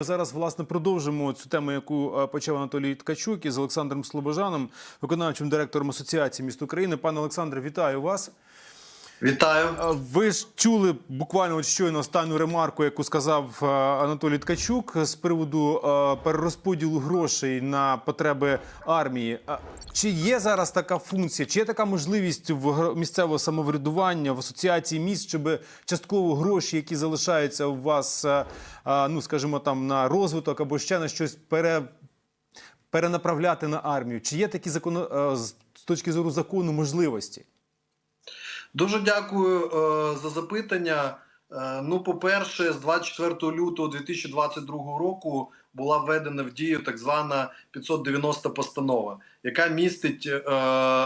Зараз власне продовжимо цю тему, яку е, почав Анатолій Ткачук із Олександром Слобожаном, виконавчим директором Асоціації міст України. Пане Олександре, вітаю вас. Вітаю. Ви ж чули буквально от щойно останню ремарку, яку сказав е, Анатолій Ткачук з приводу е, перерозподілу грошей на потреби армії. Чи є зараз така функція, чи є така можливість в місцевого самоврядування в асоціації міст, щоб частково гроші, які залишаються у вас, е, ну скажімо, там на розвиток або ще на щось пере, перенаправляти на армію? Чи є такі законо е, з з точки зору закону можливості? Дуже дякую е, за запитання. Е, ну, по-перше, з 24 лютого 2022 року була введена в дію так звана 590 постанова, яка містить е,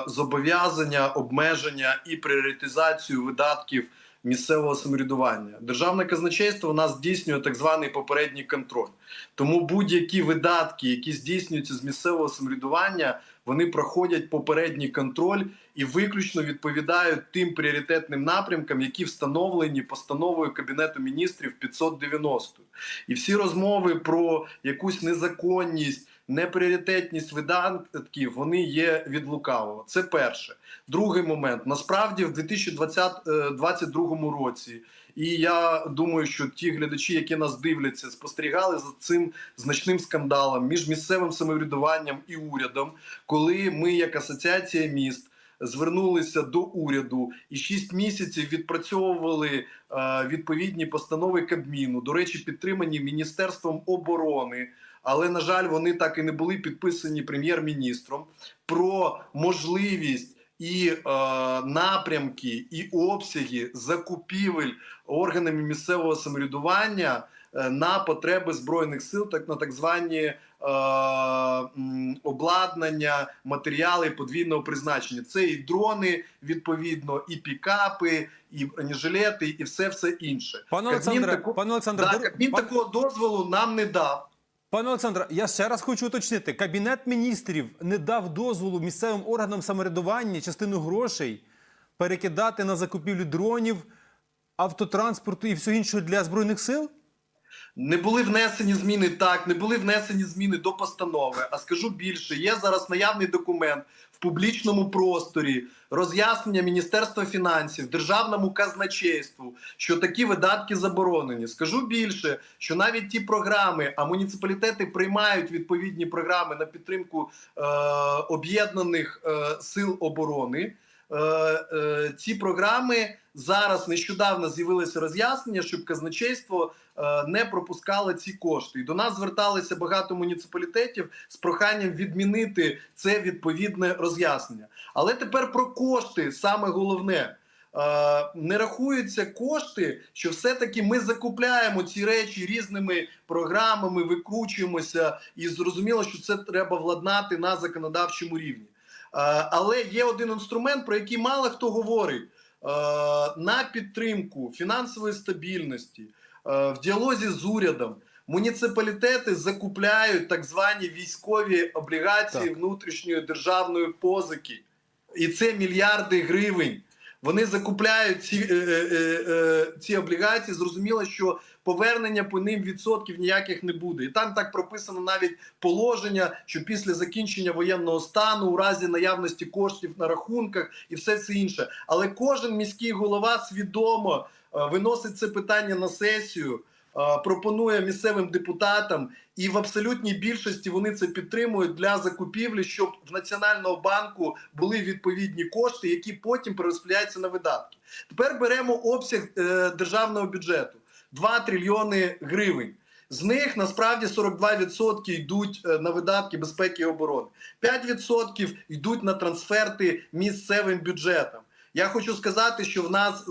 зобов'язання, обмеження і пріоритизацію видатків місцевого самоврядування. Державне казначейство у нас здійснює так званий попередній контроль. Тому будь-які видатки, які здійснюються з місцевого самоврядування, вони проходять попередній контроль і виключно відповідають тим пріоритетним напрямкам, які встановлені постановою Кабінету міністрів 590. І всі розмови про якусь незаконність, непріоритетність видатків вони є від лукавого. Це перше. Другий момент. Насправді, в 2022 році. І я думаю, що ті глядачі, які нас дивляться, спостерігали за цим значним скандалом між місцевим самоврядуванням і урядом, коли ми, як асоціація міст, звернулися до уряду і 6 місяців відпрацьовували е, відповідні постанови Кабміну, до речі, підтримані Міністерством оборони. Але на жаль, вони так і не були підписані прем'єр-міністром про можливість і е, напрямки, і обсяги закупівель органами місцевого самоврядування е, на потреби збройних сил, так на так звані е, обладнання, матеріали подвійного призначення. Це і дрони, відповідно, і пікапи, і бронежилети, і все все інше. Пане Олександре, пане Олександре, Да, Кабмін пан- такого дозволу нам не дав. Пане Олександре, я ще раз хочу уточнити: кабінет міністрів не дав дозволу місцевим органам самоврядування частину грошей перекидати на закупівлю дронів, автотранспорту і всього іншого для збройних сил. Не були внесені зміни так, не були внесені зміни до постанови. А скажу більше, є зараз наявний документ в публічному просторі, роз'яснення Міністерства фінансів, державному казначейству, що такі видатки заборонені. Скажу більше, що навіть ті програми, а муніципалітети приймають відповідні програми на підтримку е, об'єднаних е, сил оборони. Е, е, ці програми зараз нещодавно з'явилося роз'яснення, щоб казначейство е, не пропускало ці кошти. І до нас зверталися багато муніципалітетів з проханням відмінити це відповідне роз'яснення. Але тепер про кошти саме головне. Не рахуються кошти, що все-таки ми закупляємо ці речі різними програмами, викручуємося, і зрозуміло, що це треба владнати на законодавчому рівні. Е, Але є один інструмент, про який мало хто говорить. Е, На підтримку фінансової стабільності е, в діалозі з урядом муніципалітети закупляють так звані військові облігації Так. внутрішньої державної позики, і це мільярди гривень. Вони закупляють ці, е, е, е, е, ці облігації. Зрозуміло, що повернення по ним відсотків ніяких не буде. І там так прописано навіть положення, що після закінчення воєнного стану, у разі наявності коштів на рахунках і все це інше. Але кожен міський голова свідомо е, виносить це питання на сесію. е, Пропонує місцевим депутатам, і в абсолютній більшості вони це підтримують для закупівлі, щоб в Національного банку були відповідні кошти, які потім перерозподіляються на видатки. Тепер беремо обсяг е, державного бюджету 2 трильйони гривень. З них насправді 42% йдуть е, на видатки безпеки і оборони, 5% йдуть на трансферти місцевим бюджетам. Я хочу сказати, що в нас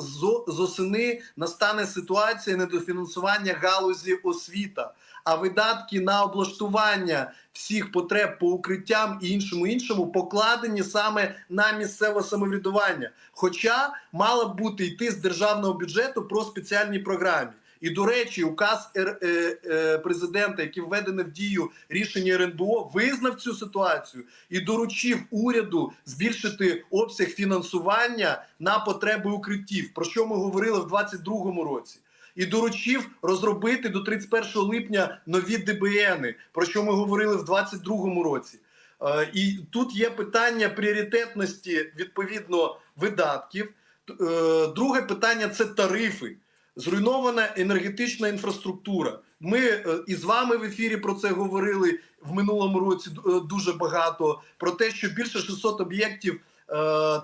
з осени настане ситуація недофінансування галузі освіта, а видатки на облаштування всіх потреб по укриттям і іншому іншому покладені саме на місцеве самоврядування. Хоча мало б бути йти з державного бюджету про спеціальні програми. І до речі, указ Р- е, е, президента, який введений в дію рішення РНБО, визнав цю ситуацію і доручив уряду збільшити обсяг фінансування на потреби укриттів. Про що ми говорили в 2022 році. і доручив розробити до 31 липня нові ДБНи, про що ми говорили в 2022 році. Е, І тут є питання пріоритетності відповідно видатків. Е, Друге питання це тарифи. Зруйнована енергетична інфраструктура. Ми е, і з вами в ефірі про це говорили в минулому році е, дуже багато. Про те, що більше 600 об'єктів е,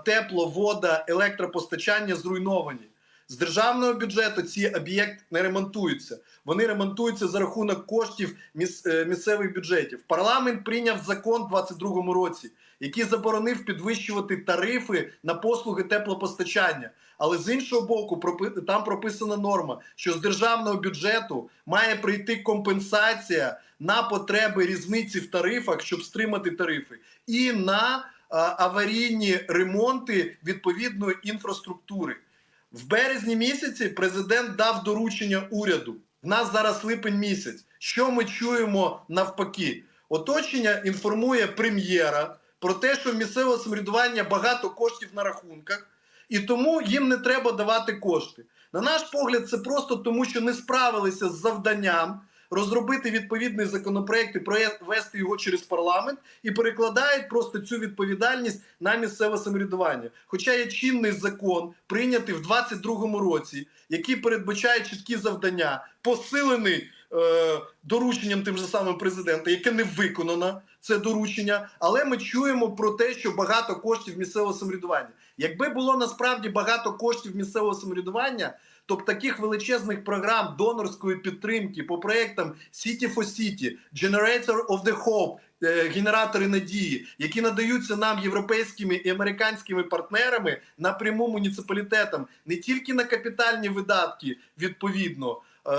тепло, вода, електропостачання зруйновані. З державного бюджету ці об'єкти не ремонтуються. Вони ремонтуються за рахунок коштів місцевих бюджетів. Парламент прийняв закон у 2022 році, який заборонив підвищувати тарифи на послуги теплопостачання. Але з іншого боку, там прописана норма, що з державного бюджету має прийти компенсація на потреби різниці в тарифах, щоб стримати тарифи, і на аварійні ремонти відповідної інфраструктури. В березні місяці президент дав доручення уряду. В нас зараз липень місяць. Що ми чуємо навпаки? Оточення інформує прем'єра про те, що в місцевого самоврядування багато коштів на рахунках, і тому їм не треба давати кошти. На наш погляд, це просто тому, що не справилися з завданням розробити відповідний законопроект і провести його через парламент і перекладають просто цю відповідальність на місцеве самоврядування. Хоча є чинний закон, прийнятий в 22-му році, який передбачає чіткі завдання, посилений е, дорученням тим же самим президента, яке не виконано це доручення. Але ми чуємо про те, що багато коштів місцевого самоврядування. Якби було насправді багато коштів місцевого самоврядування, то б таких величезних програм донорської підтримки по проектам City for City, Generator of the Hope, генератори надії, які надаються нам європейськими і американськими партнерами напряму муніципалітетам, не тільки на капітальні видатки відповідно. е,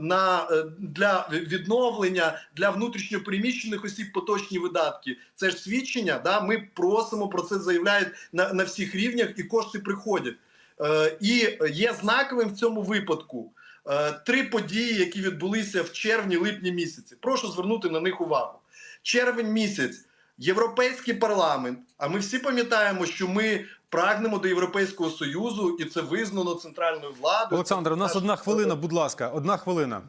На е, для відновлення для внутрішньопереміщених осіб поточні видатки. Це ж свідчення. Да, ми просимо про це заявляють на, на всіх рівнях, і кошти приходять. Е, І є знаковим в цьому випадку е, три події, які відбулися в червні-липні місяці. Прошу звернути на них увагу. Червень місяць, Європейський парламент. А ми всі пам'ятаємо, що ми прагнемо до Європейського союзу, і це визнано центральною владою. Олександр, у нас одна хвилина, будь ласка, одна хвилина.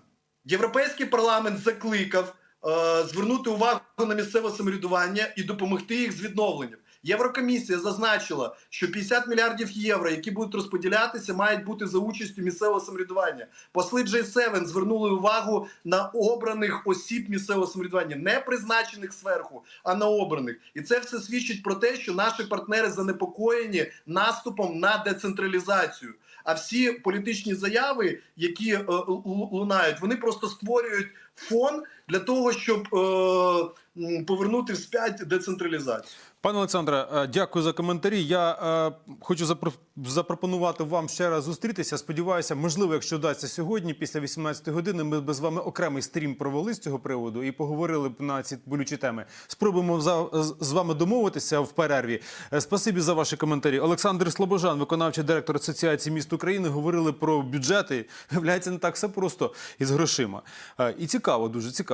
Європейський парламент закликав е, звернути увагу на місцеве самоврядування і допомогти їх з відновленням. Єврокомісія зазначила, що 50 мільярдів євро, які будуть розподілятися, мають бути за участю місцевого самоврядування. Посли G7 звернули увагу на обраних осіб місцевого самоврядування, не призначених зверху, а на обраних. І це все свідчить про те, що наші партнери занепокоєні наступом на децентралізацію. А всі політичні заяви, які е, лунають, вони просто створюють фон для того, щоб е, повернути вспять децентралізацію. Пане Олександре, е, дякую за коментарі. Я е, хочу запро- запропонувати вам ще раз зустрітися. Сподіваюся, можливо, якщо вдасться сьогодні, після 18 години, ми б з вами окремий стрім провели з цього приводу і поговорили б на ці болючі теми. Спробуємо за, з- з вами домовитися в перерві. Е, Спасибі за ваші коментарі. Олександр Слобожан, виконавчий директор Асоціації міст України, говорили про бюджети. Виявляється, не так все просто із грошима. Е, І цікаво, дуже цікаво.